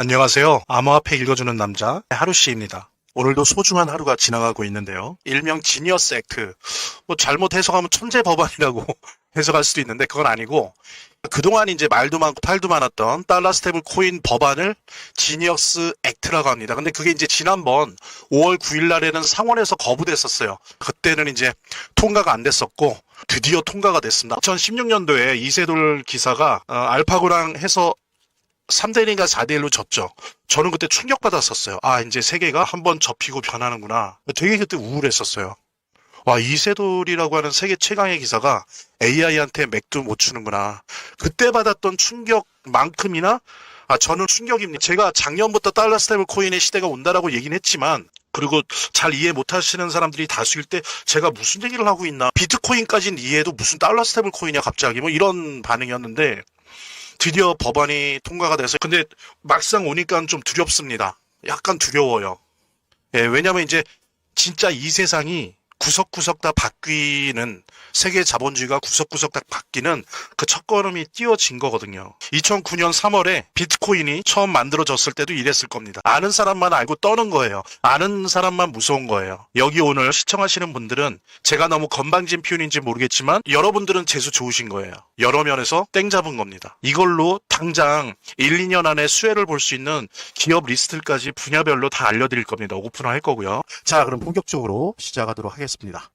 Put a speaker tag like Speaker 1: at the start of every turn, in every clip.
Speaker 1: 안녕하세요. 암호화폐 읽어주는 남자 하루씨입니다. 오늘도 소중한 하루가 지나가고 있는데요. 일명 지니어스 액트. 뭐 잘못 해석하면 천재 법안이라고 해석할 수도 있는데 그건 아니고 그동안 이제 말도 많고 팔도 많았던 달러 스테블 코인 법안을 지니어스 액트라고 합니다. 근데 그게 이제 지난번 5월 9일 날에는 상원에서 거부됐었어요. 그때는 이제 통과가 안 됐었고 드디어 통과가 됐습니다. 2016년도에 이세돌 기사가 어, 알파고랑 해서 3대 1인가 4대 1로 졌죠. 저는 그때 충격받았었어요. 아, 이제 세계가 한번 접히고 변하는구나. 되게 그때 우울했었어요. 와, 이세돌이라고 하는 세계 최강의 기사가 AI한테 맥도 못 추는구나. 그때 받았던 충격만큼이나 아, 저는 충격입니다. 제가 작년부터 달러 스테이블 코인의 시대가 온다라고 얘기는 했지만 그리고 잘 이해 못 하시는 사람들이 다수일 때 제가 무슨 얘기를 하고 있나. 비트코인까지는 이해해도 무슨 달러 스테이블 코인이야 갑자기 뭐 이런 반응이었는데 드디어 법안이 통과가 돼서 근데 막상 오니까 좀 두렵습니다. 약간 두려워요. 예, 왜냐면 이제 진짜 이 세상이 구석구석 다 바뀌는 세계 자본주의가 구석구석 다 바뀌는 그 첫걸음이 띄어진 거거든요. 2009년 3월에 비트코인이 처음 만들어졌을 때도 이랬을 겁니다. 아는 사람만 알고 떠는 거예요. 아는 사람만 무서운 거예요. 여기 오늘 시청하시는 분들은 제가 너무 건방진 표현인지 모르겠지만 여러분들은 재수 좋으신 거예요. 여러 면에서 땡 잡은 겁니다. 이걸로 당장 1, 2년 안에 수혜를 볼 수 있는 기업 리스트까지 분야별로 다 알려드릴 겁니다. 오픈할 거고요. 자, 그럼 본격적으로 시작하도록 하겠습니다.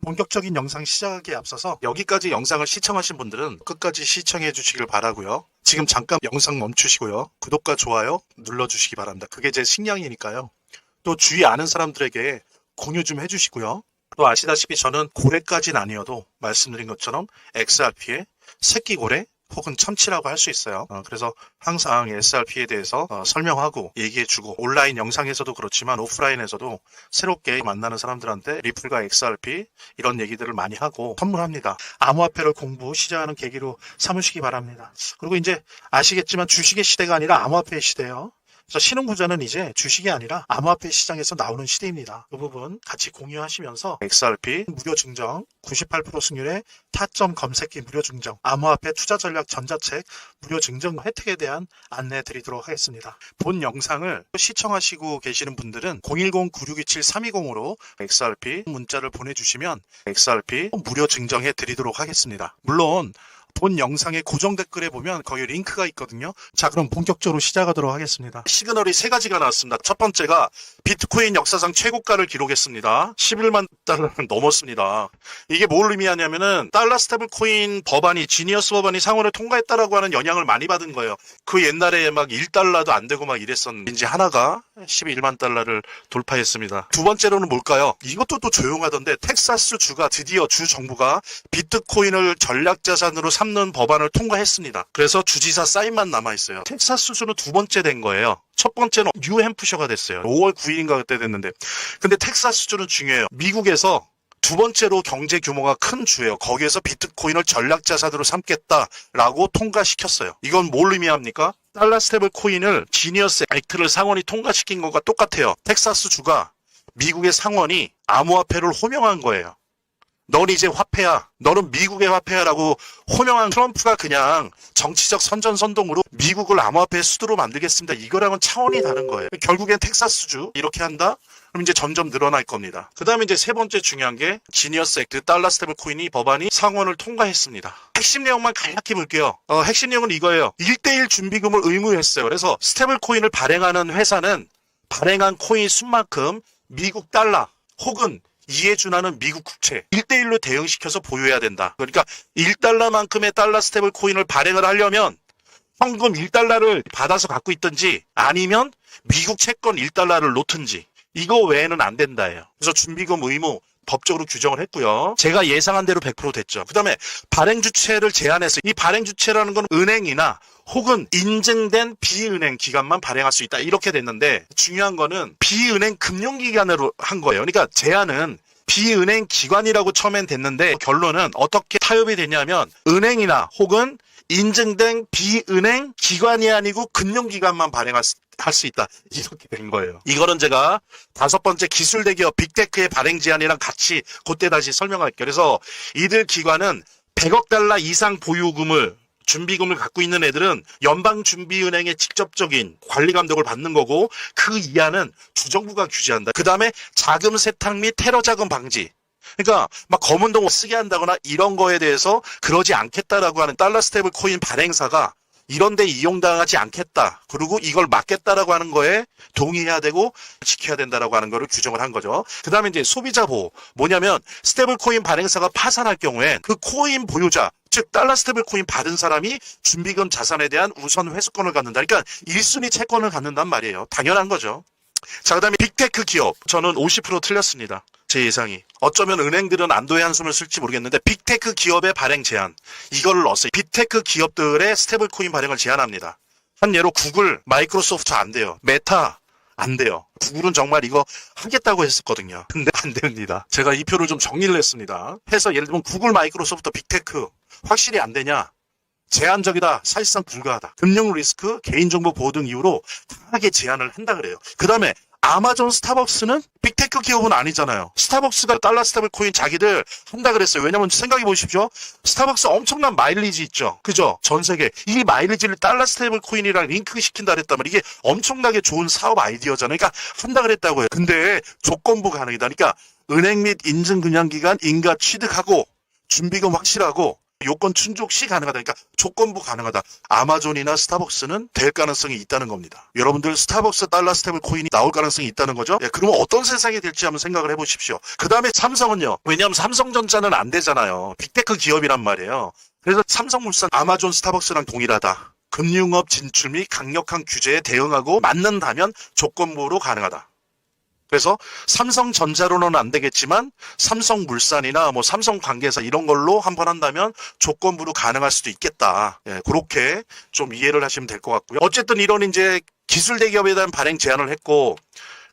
Speaker 1: 본격적인 영상 시작하기에 앞서서 여기까지 영상을 시청하신 분들은 끝까지 시청해 주시길 바라고요. 지금 잠깐 영상 멈추시고요. 구독과 좋아요 눌러주시기 바랍니다. 그게 제 식량이니까요. 또 주위 아는 사람들에게 공유 좀 해주시고요. 또 아시다시피 저는 고래까지는 아니어도 말씀드린 것처럼 XRP의 새끼 고래 혹은 참치라고 할 수 있어요. 어, 그래서 항상 SRP에 대해서 어, 설명하고 얘기해주고 온라인 영상에서도 그렇지만 오프라인에서도 새롭게 만나는 사람들한테 리플과 XRP 이런 얘기들을 많이 하고 선물합니다. 암호화폐를 공부 시작하는 계기로 삼으시기 바랍니다. 그리고 이제 아시겠지만 주식의 시대가 아니라 암호화폐의 시대예요. 그래서 신흥부자는 이제 주식이 아니라 암호화폐 시장에서 나오는 시대입니다. 그 부분 같이 공유하시면서 XRP 무료 증정, 98% 승률의 타점 검색기 무료 증정, 암호화폐 투자 전략 전자책 무료 증정 혜택에 대한 안내 드리도록 하겠습니다. 본 영상을 시청하시고 계시는 분들은 010-9627-320으로 XRP 문자를 보내주시면 XRP 무료 증정해 드리도록 하겠습니다. 물론 본 영상의 고정 댓글에 보면 거기 링크가 있거든요. 자, 그럼 본격적으로 시작하도록 하겠습니다. 시그널이 세 가지가 나왔습니다. 첫 번째가 비트코인 역사상 최고가를 기록했습니다. 11만 달러를 넘었습니다. 이게 뭘 의미하냐면은 달러 스테블 코인 법안이 지니어스 법안이 상원을 통과했다라고 하는 영향을 많이 받은 거예요. 그 옛날에 막 1달러도 안 되고 막 이랬었는데 이제 하나가 11만 달러를 돌파했습니다. 두 번째로는 뭘까요? 이것도 또 조용하던데 텍사스 주가 드디어 주 정부가 비트코인을 전략 자산으로 삼는 법안을 통과했습니다. 그래서 주지사 사인만 남아 있어요. 텍사스 주는 두 번째 된 거예요. 첫 번째는 뉴햄프셔가 됐어요. 5월 9일인가 그때 됐는데. 근데 텍사스 주는 중요해요. 미국에서 두 번째로 경제 규모가 큰 주예요. 거기에서 비트코인을 전략 자산으로 삼겠다라고 통과시켰어요. 이건 뭘 의미합니까? 달러 스테블 코인을 지니어스 액트를 상원이 통과시킨 것과 똑같아요. 텍사스 주가 미국의 상원이 암호화폐를 호명한 거예요. 넌 이제 화폐야. 너는 미국의 화폐야라고 호명한 트럼프가 그냥 정치적 선전선동으로 미국을 암호화폐의 수도로 만들겠습니다. 이거랑은 차원이 다른 거예요. 결국엔 텍사스주 이렇게 한다? 그럼 이제 점점 늘어날 겁니다. 그 다음에 이제 세 번째 중요한 게 지니어스 액트 달러 스테블 코인이 법안이 상원을 통과했습니다. 핵심 내용만 간략히 볼게요. 어, 핵심 내용은 이거예요. 1대1 준비금을 의무했어요. 그래서 스테블 코인을 발행하는 회사는 발행한 코인 수만큼 미국 달러 혹은 이에 준하는 미국 국채 1대1로 대응시켜서 보유해야 된다. 그러니까 1달러만큼의 달러 스테블 코인을 발행을 하려면 현금 1달러를 받아서 갖고 있든지 아니면 미국 채권 1달러를 놓든지 이거 외에는 안 된다예요. 그래서 준비금 의무 법적으로 규정을 했고요. 제가 예상한 대로 100% 됐죠. 그 다음에 발행 주체를 제한해서 이 발행 주체라는 건 은행이나 혹은 인증된 비은행 기관만 발행할 수 있다. 이렇게 됐는데 중요한 거는 비은행 금융기관으로 한 거예요. 그러니까 제한은 비은행 기관이라고 처음엔 됐는데 결론은 어떻게 타협이 되냐면 은행이나 혹은 인증된 비은행 기관이 아니고 금융기관만 발행할 수, 할수 있다. 이렇게 된 거예요. 이거는 제가 다섯 번째 기술 대기업 빅테크의 발행 제한이랑 같이 그때 다시 설명할게요. 그래서 이들 기관은 100억 달러 이상 보유금을 준비금을 갖고 있는 애들은 연방준비은행의 직접적인 관리 감독을 받는 거고 그 이하는 주정부가 규제한다. 그 다음에 자금 세탁 및 테러 자금 방지. 그러니까 막 검은 돈 쓰게 한다거나 이런 거에 대해서 그러지 않겠다라고 하는 달러 스테이블 코인 발행사가 이런 데 이용당하지 않겠다. 그리고 이걸 막겠다라고 하는 거에 동의해야 되고 지켜야 된다라고 하는 거를 규정을 한 거죠. 그 다음에 이제 소비자 보호. 뭐냐면 스테이블 코인 발행사가 파산할 경우엔 그 코인 보유자, 즉 달러 스테이블 코인 받은 사람이 준비금 자산에 대한 우선 회수권을 갖는다. 그러니까 1순위 채권을 갖는단 말이에요. 당연한 거죠. 자, 그 다음에 빅테크 기업. 저는 50% 틀렸습니다. 제 예상이. 어쩌면 은행들은 안도의 한숨을 쓸지 모르겠는데 빅테크 기업의 발행 제한. 이걸 넣었어요. 빅테크 기업들의 스테이블 코인 발행을 제한합니다. 한 예로 구글, 마이크로소프트 안 돼요. 메타 안 돼요. 구글은 정말 이거 하겠다고 했었거든요. 근데 안 됩니다. 제가 이 표를 좀 정리를 했습니다. 해서 예를 들면 구글, 마이크로소프트, 빅테크 확실히 안 되냐? 제한적이다. 사실상 불가하다. 금융 리스크, 개인정보 보호 등 이유로 강하게 제한을 한다 그래요. 그 다음에 아마존 스타벅스는 빅테크 기업은 아니잖아요. 스타벅스가 달러 스테이블 코인 자기들 한다 그랬어요. 왜냐면 생각해 보십시오. 스타벅스 엄청난 마일리지 있죠. 그죠? 전 세계. 이 마일리지를 달러 스테이블 코인이랑 링크 시킨다 그랬다면 이게 엄청나게 좋은 사업 아이디어잖아요. 그러니까 한다 그랬다고요. 근데 조건부 가능이다. 그러니까 은행 및 인증금융기관 인가 취득하고 준비금 확실하고 요건 충족 시 가능하다. 그러니까 조건부 가능하다. 아마존이나 스타벅스는 될 가능성이 있다는 겁니다. 여러분들 스타벅스 달러 스테이블 코인이 나올 가능성이 있다는 거죠. 예, 그러면 어떤 세상이 될지 한번 생각을 해보십시오. 그 다음에 삼성은요. 왜냐하면 삼성전자는 안 되잖아요. 빅테크 기업이란 말이에요. 그래서 삼성물산, 아마존, 스타벅스랑 동일하다. 금융업 진출 및 강력한 규제에 대응하고 맞는다면 조건부로 가능하다. 그래서 삼성전자로는 안 되겠지만 삼성물산이나 뭐 삼성 관계사 이런 걸로 한번 한다면 조건부로 가능할 수도 있겠다. 예, 그렇게 좀 이해를 하시면 될 것 같고요. 어쨌든 이런 이제 기술 대기업에 대한 발행 제한을 했고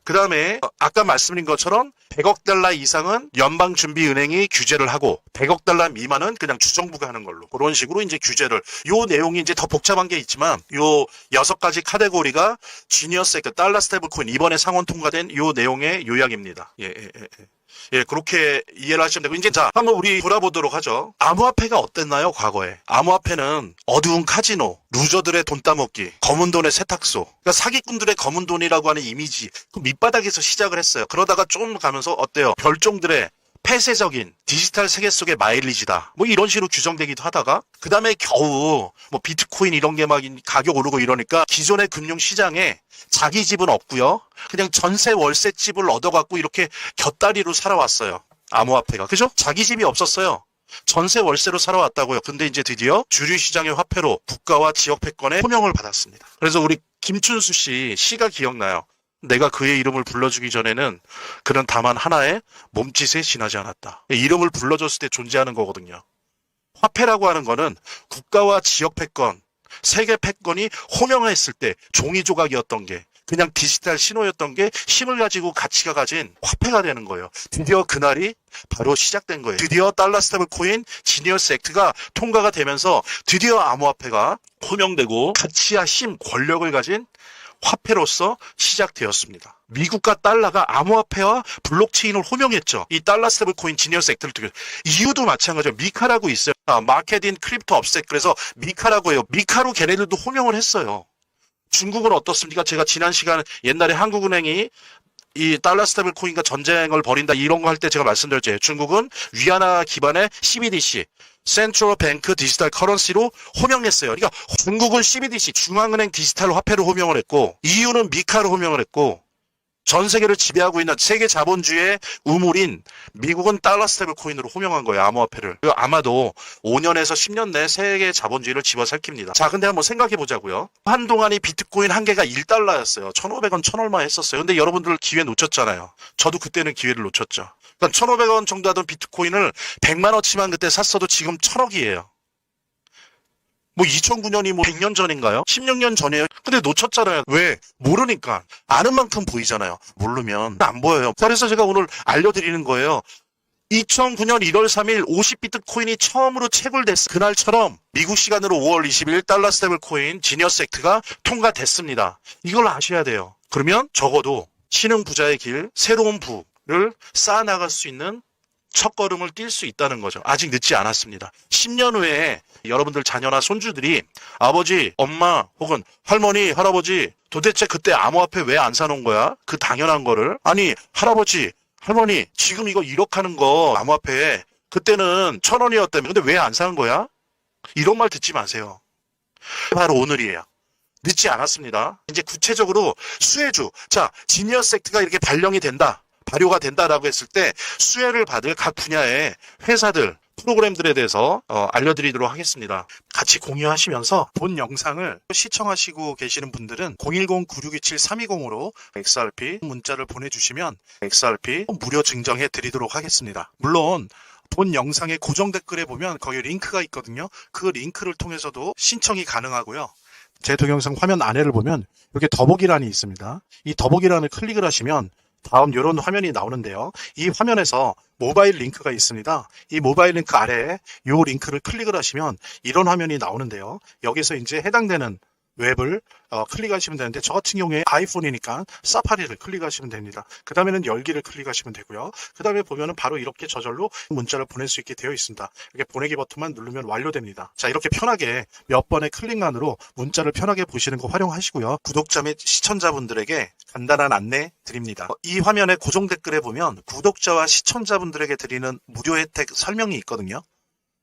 Speaker 1: 그 다음에 아까 말씀드린 것처럼 100억 달러 이상은 연방준비은행이 규제를 하고 100억 달러 미만은 그냥 주정부가 하는 걸로 그런 식으로 이제 규제를 요 내용이 이제 더 복잡한 게 있지만 요 여섯 가지 카테고리가 지니어스 그 달러 스테이블 코인 이번에 상원 통과된 요 내용의 요약입니다. 예, 예, 예. 예. 예, 그렇게 이해를 하시면 되고, 이제 자, 한번 우리 돌아보도록 하죠. 암호화폐가 어땠나요, 과거에? 암호화폐는 어두운 카지노, 루저들의 돈 따먹기, 검은 돈의 세탁소, 그러니까 사기꾼들의 검은 돈이라고 하는 이미지, 그 밑바닥에서 시작을 했어요. 그러다가 좀 가면서 어때요? 별종들의 폐쇄적인 디지털 세계 속의 마일리지다. 뭐 이런 식으로 규정되기도 하다가 그 다음에 겨우 뭐 비트코인 이런 게 막 가격 오르고 이러니까 기존의 금융 시장에 자기 집은 없고요. 그냥 전세 월세 집을 얻어 갖고 이렇게 곁다리로 살아왔어요. 암호화폐가 그죠? 자기 집이 없었어요. 전세 월세로 살아왔다고요. 근데 이제 드디어 주류 시장의 화폐로 국가와 지역 패권에 호명을 받았습니다. 그래서 우리 김춘수 씨 시가 기억나요. 내가 그의 이름을 불러주기 전에는 그는 다만 하나의 몸짓에 지나지 않았다. 이름을 불러줬을 때 존재하는 거거든요. 화폐라고 하는 거는 국가와 지역 패권, 세계 패권이 호명했을 때 종이 조각이었던 게 그냥 디지털 신호였던 게 힘을 가지고 가치가 가진 화폐가 되는 거예요. 드디어 그날이 바로 시작된 거예요. 드디어 달러 스테이블 코인 지니어스 액트가 통과가 되면서 드디어 암호화폐가 호명되고 가치와 힘, 권력을 가진 화폐로서 시작되었습니다. 미국과 달러가 암호화폐와 블록체인을 호명했죠. 이 달러 스테이블 코인 지니어스 액트를 통해 이유도 마찬가지로 미카라고 있어요. 아, 마켓인 크립토 업셋 그래서 미카라고 해요. 미카로 걔네들도 호명을 했어요. 중국은 어떻습니까? 제가 지난 시간 옛날에 한국은행이 이 달러 스테이블 코인과 전쟁을 벌인다 이런 거 할 때 제가 말씀드렸죠. 중국은 위안화 기반의 CBDC 센트럴 뱅크 디지털 커런시로 호명했어요. 그러니까 중국은 CBDC 중앙은행 디지털 화폐로 호명을 했고 EU는 미카로 호명을 했고 전 세계를 지배하고 있는 세계 자본주의의 우물인 미국은 달러 스테이블 코인으로 호명한 거예요. 암호화폐를. 그리고 아마도 5년에서 10년 내에 세계 자본주의를 집어삼킵니다. 자, 근데 한번 생각해 보자고요. 한동안 이 비트코인 한 개가 1달러였어요. 1,500원, 1,얼마 했었어요. 근데 여러분들 기회 놓쳤잖아요. 저도 그때는 기회를 놓쳤죠. 그러니까 1,500원 정도 하던 비트코인을 100만 원치만 그때 샀어도 지금 1,000억이에요. 뭐 2009년이 뭐 100년 전인가요? 16년 전이에요. 근데 놓쳤잖아요. 왜? 모르니까. 아는 만큼 보이잖아요. 모르면 안 보여요. 그래서 제가 오늘 알려드리는 거예요. 2009년 1월 3일 50비트 코인이 처음으로 채굴됐어. 그날처럼 미국 시간으로 5월 20일 달러 스테이블 코인 지니어스 액트가 통과됐습니다. 이걸 아셔야 돼요. 그러면 적어도 신흥 부자의 길, 새로운 부를 쌓아나갈 수 있는 첫 걸음을 뛸 수 있다는 거죠. 아직 늦지 않았습니다. 10년 후에 여러분들 자녀나 손주들이 아버지, 엄마 혹은 할머니, 할아버지 도대체 그때 암호화폐 왜 안 사놓은 거야? 그 당연한 거를. 아니, 할아버지, 할머니, 지금 이거 1억 하는 거 암호화폐 그때는 천 원이었다며. 근데 왜 안 사는 거야? 이런 말 듣지 마세요. 바로 오늘이에요. 늦지 않았습니다. 이제 구체적으로 수혜주. 자, 지니어스 액트가 이렇게 발령이 된다. 발효가 된다라고 했을 때 수혜를 받을 각 분야의 회사들, 프로그램들에 대해서 어, 알려드리도록 하겠습니다. 같이 공유하시면서 본 영상을 시청하시고 계시는 분들은 010-9627-320으로 XRP 문자를 보내주시면 XRP 무료 증정해 드리도록 하겠습니다. 물론 본 영상의 고정 댓글에 보면 거기 링크가 있거든요. 그 링크를 통해서도 신청이 가능하고요. 제 동영상 화면 아래를 보면 여기 더보기란이 있습니다. 이 더보기란을 클릭을 하시면 다음 이런 화면이 나오는데요. 이 화면에서 모바일 링크가 있습니다. 이 모바일 링크 아래에 이 링크를 클릭을 하시면 이런 화면이 나오는데요. 여기서 이제 해당되는 웹을 어, 클릭하시면 되는데 저 같은 경우에 아이폰이니까 사파리를 클릭하시면 됩니다. 그 다음에는 열기를 클릭하시면 되고요. 그 다음에 보면은 바로 이렇게 저절로 문자를 보낼 수 있게 되어 있습니다. 이렇게 보내기 버튼만 누르면 완료됩니다. 자 이렇게 편하게 몇 번의 클릭만으로 문자를 편하게 보시는 거 활용하시고요. 구독자 및 시청자분들에게 간단한 안내 드립니다. 어, 이 화면의 고정 댓글에 보면 구독자와 시청자분들에게 드리는 무료 혜택 설명이 있거든요.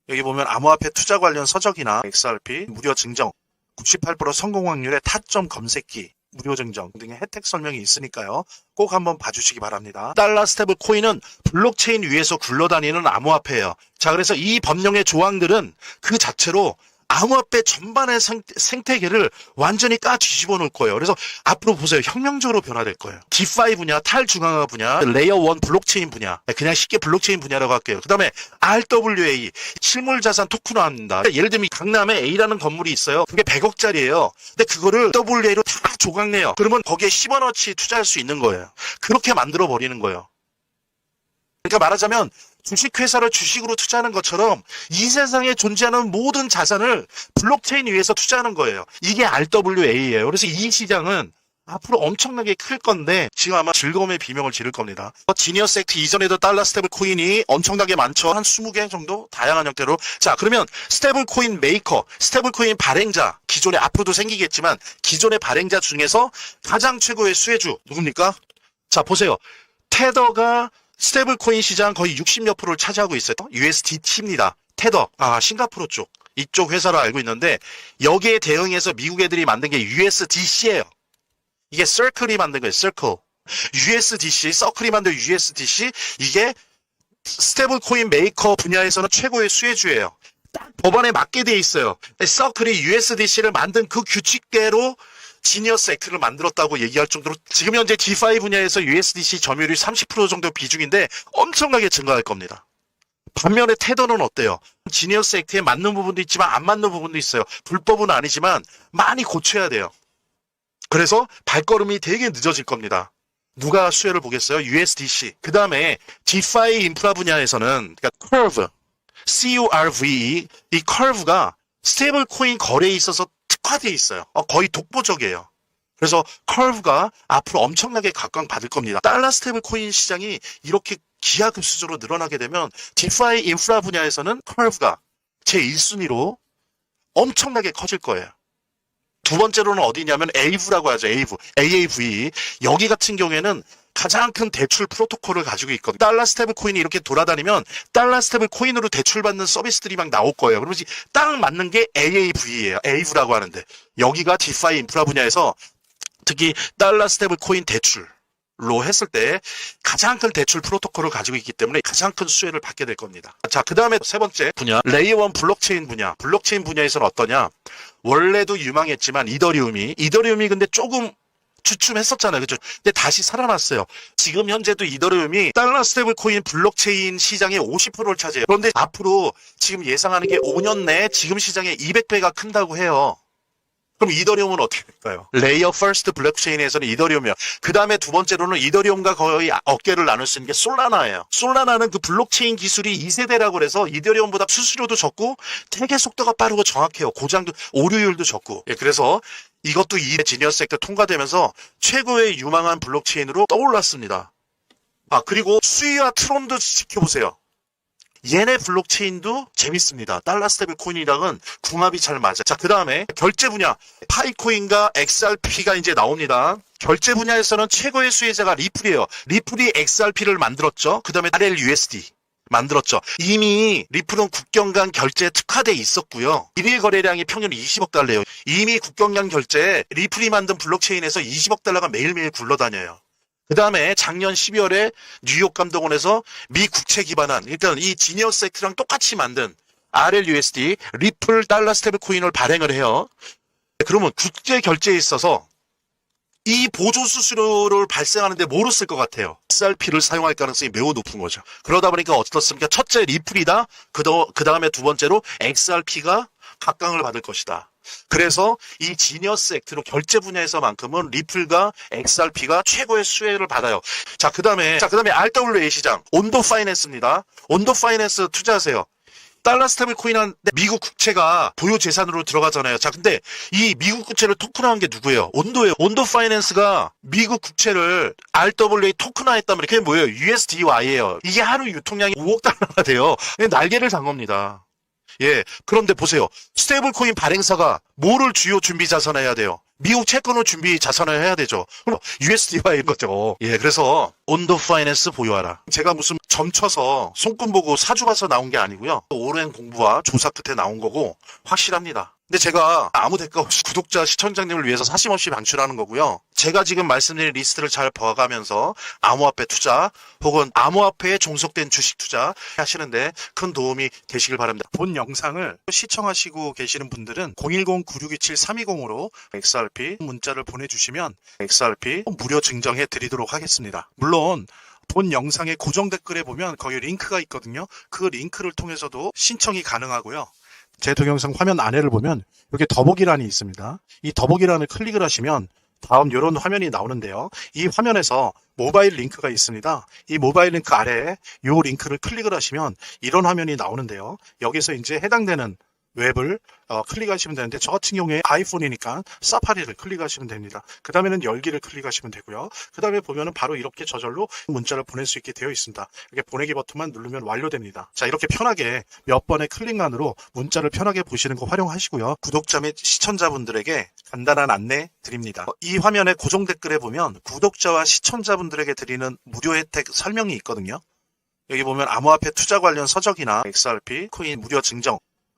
Speaker 1: 여기 보면 암호화폐 투자 관련 서적이나 XRP 무료 증정 98% 성공 확률의 타점 검색기, 무료 증정 등의 혜택 설명이 있으니까요. 꼭 한번 봐주시기 바랍니다. 달러 스테블 코인은 블록체인 위에서 굴러다니는 암호화폐예요. 자, 그래서 이 법령의 조항들은 그 자체로 암호화폐 전반의 생, 생태 계를 완전히 까 뒤집어 놓을 거예요. 그래서 앞으로 보세요. 혁명적으로 변화될 거예요. 디파이 분야, 탈중앙화 분야, 레이어 1 블록체인 분야. 그냥 쉽게 블록체인 분야라고 할게요. 그 다음에 RWA, 실물 자산 토큰화합니다. 예를 들면 강남에 A라는 건물이 있어요. 그게 100억짜리예요. 근데 그거를 WA로 다 조각내요. 그러면 거기에 10원어치 투자할 수 있는 거예요. 그렇게 만들어 버리는 거예요. 그러니까 말하자면 주식회사를 주식으로 투자하는 것처럼 이 세상에 존재하는 모든 자산을 블록체인 위에서 투자하는 거예요. 이게 RWA예요. 그래서 이 시장은 앞으로 엄청나게 클 건데 지금 아마 즐거움의 비명을 지를 겁니다. 지니어스 액트 이전에도 달러 스테블 코인이 엄청나게 많죠. 한 20개 정도 다양한 형태로. 자, 그러면 스테블 코인 메이커, 스테블 코인 발행자, 기존에 앞으로도 생기겠지만 기존의 발행자 중에서 가장 최고의 수혜주 누굽니까? 자, 보세요. 테더가 스테블 코인 시장 거의 60몇 프로를 차지하고 있어요. USDT입니다. 테더, 아, 싱가포르 쪽. 이쪽 회사로 알고 있는데 여기에 대응해서 미국 애들이 만든 게 USDC예요. 이게 서클이 만든 거예요. 서클. USDC, 서클이 만든 USDC 이게 스테블 코인 메이커 분야에서는 최고의 수혜주예요. 딱 법안에 맞게 돼 있어요. 서클이 USDC를 만든 그 규칙대로 지니어스 액트를 만들었다고 얘기할 정도로 지금 현재 DeFi 분야에서 USDC 점유율이 30% 정도 비중인데 엄청나게 증가할 겁니다. 반면에 테더는 어때요? 지니어스 액트에 맞는 부분도 있지만 안 맞는 부분도 있어요. 불법은 아니지만 많이 고쳐야 돼요. 그래서 발걸음이 되게 늦어질 겁니다. 누가 수혜를 보겠어요? USDC. 그 다음에 DeFi 인프라 분야에서는 그러니까 Curve, C-U-R-V-E 이 Curve가 스테이블 코인 거래에 있어서 특화되어 있어요. 어, 거의 독보적이에요. 그래서 Curve가 앞으로 엄청나게 각광받을 겁니다. 달러 스테이블 코인 시장이 이렇게 기하급수적으로 늘어나게 되면 DeFi 인프라 분야에서는 Curve가 제 1순위로 엄청나게 커질 거예요. 두 번째로는 어디냐면 AV라고 하죠. AV. AAV. 여기 같은 경우에는 가장 큰 대출 프로토콜을 가지고 있거든요. 달러 스테블 코인이 이렇게 돌아다니면 달러 스테블 코인으로 대출받는 서비스들이 막 나올 거예요. 그러면 딱 맞는 게 AAV예요. AV라고 하는데 여기가 디파이 인프라 분야에서 특히 달러 스테블 코인 대출 로 했을 때 가장 큰 대출 프로토콜을 가지고 있기 때문에 가장 큰 수혜를 받게 될 겁니다. 자, 그 다음에 세 번째 분야, 레이어 1 블록체인 분야. 블록체인 분야에서는 어떠냐? 원래도 유망했지만 이더리움이, 이더리움이 근데 조금 주춤했었잖아요. 그죠? 근데 다시 살아났어요. 지금 현재도 이더리움이 달러 스테이블 코인 블록체인 시장의 50%를 차지해요. 그런데 앞으로 지금 예상하는 게 5년 내에 지금 시장의 200배가 큰다고 해요. 그럼 이더리움은 어떻게 될까요? 레이어 퍼스트 블록체인에서는 이더리움이요. 그 다음에 두 번째로는 이더리움과 거의 어깨를 나눌 수 있는 게 솔라나예요. 솔라나는 그 블록체인 기술이 2세대라고 그래서 이더리움보다 수수료도 적고 되게 속도가 빠르고 정확해요. 고장도 오류율도 적고. 예, 그래서 이것도 이 지니어스 액트 통과되면서 최고의 유망한 블록체인으로 떠올랐습니다. 아 그리고 수위와 트론도 지켜보세요. 얘네 블록체인도 재밌습니다. 달러 스테이블 코인이랑은 궁합이 잘 맞아요. 자, 그 다음에 결제 분야. 파이코인과 XRP가 이제 나옵니다. 결제 분야에서는 최고의 수혜자가 리플이에요. 리플이 XRP를 만들었죠. 그 다음에 RLUSD. 만들었죠. 이미 리플은 국경 간 결제에 특화돼 있었고요. 일일 거래량이 평균 20억 달러예요. 이미 국경 간 결제에 리플이 만든 블록체인에서 20억 달러가 매일매일 굴러다녀요. 그 다음에 작년 12월에 뉴욕 감독원에서 미 국채 기반한 일단 이 지니어스 액트랑 똑같이 만든 RLUSD 리플 달러 스테이블 코인을 발행을 해요. 그러면 국제 결제에 있어서 이 보조 수수료를 발생하는데 뭐로 쓸 것 같아요? XRP를 사용할 가능성이 매우 높은 거죠. 그러다 보니까 어떻습니까? 첫째 리플이다. 그, 그 다음에 두 번째로 XRP가 각광을 받을 것이다. 그래서 이 지니어스 액트로 결제 분야에서만큼은 리플과 XRP가 최고의 수혜를 받아요. 자, 그 다음에, 자, 그 다음에 RWA 시장, 온도 파이낸스입니다. 온도 파이낸스 투자하세요. 달러 스테이블 코인한 미국 국채가 보유 재산으로 들어가잖아요. 자, 근데 이 미국 국채를 토큰화한 게 누구예요? 온도예요. 온도 파이낸스가 미국 국채를 RWA 토큰화했다면 그게 뭐예요? USDY예요. 이게 하루 유통량이 5억 달러가 돼요. 날개를 단 겁니다. 예. 그런데 보세요. 스테이블 코인 발행사가 뭐를 주요 준비 자산해야 돼요? 미국 채권을 준비 자산을 해야 되죠. 그럼 USD화인 거죠. 예, 그래서 온도 파이낸스 보유하라. 제가 무슨 점쳐서 손금 보고 사주 봐서 나온 게 아니고요. 오랜 공부와 조사 끝에 나온 거고 확실합니다. 근데 제가 아무 대가 없이 구독자 시청자님을 위해서 사심없이 방출하는 거고요. 제가 지금 말씀드린 리스트를 잘 봐가면서 암호화폐 투자 혹은 암호화폐에 종속된 주식 투자 하시는데 큰 도움이 되시길 바랍니다. 본 영상을 시청하시고 계시는 분들은 010-9627-320으로 XRP 문자를 보내주시면 XRP 무료 증정해 드리도록 하겠습니다. 물론 본 영상의 고정 댓글에 보면 거기 링크가 있거든요. 그 링크를 통해서도 신청이 가능하고요. 제 동영상 화면 아래를 보면 여기 더보기란이 있습니다. 이 더보기란을 클릭을 하시면 다음 이런 화면이 나오는데요. 이 화면에서 모바일 링크가 있습니다. 이 모바일 링크 아래에 이 링크를 클릭을 하시면 이런 화면이 나오는데요. 여기서 이제 해당되는 웹을 어, 클릭하시면 되는데 저 같은 경우에 아이폰이니까 사파리를 클릭하시면 됩니다. 그 다음에는 열기를 클릭하시면 되고요. 그 다음에 보면은 바로 이렇게 저절로 문자를 보낼 수 있게 되어 있습니다. 이렇게 보내기 버튼만 누르면 완료됩니다. 자 이렇게 편하게 몇 번의 클릭만으로 문자를 편하게 보시는 거 활용하시고요. 구독자 및 시청자분들에게 간단한 안내 드립니다. 어, 이 화면의 고정 댓글에 보면 구독자와 시청자분들에게 드리는 무료 혜택 설명이 있거든요. 여기 보면 암호화폐 투자 관련 서적이나 XRP, 코인 무료 증정,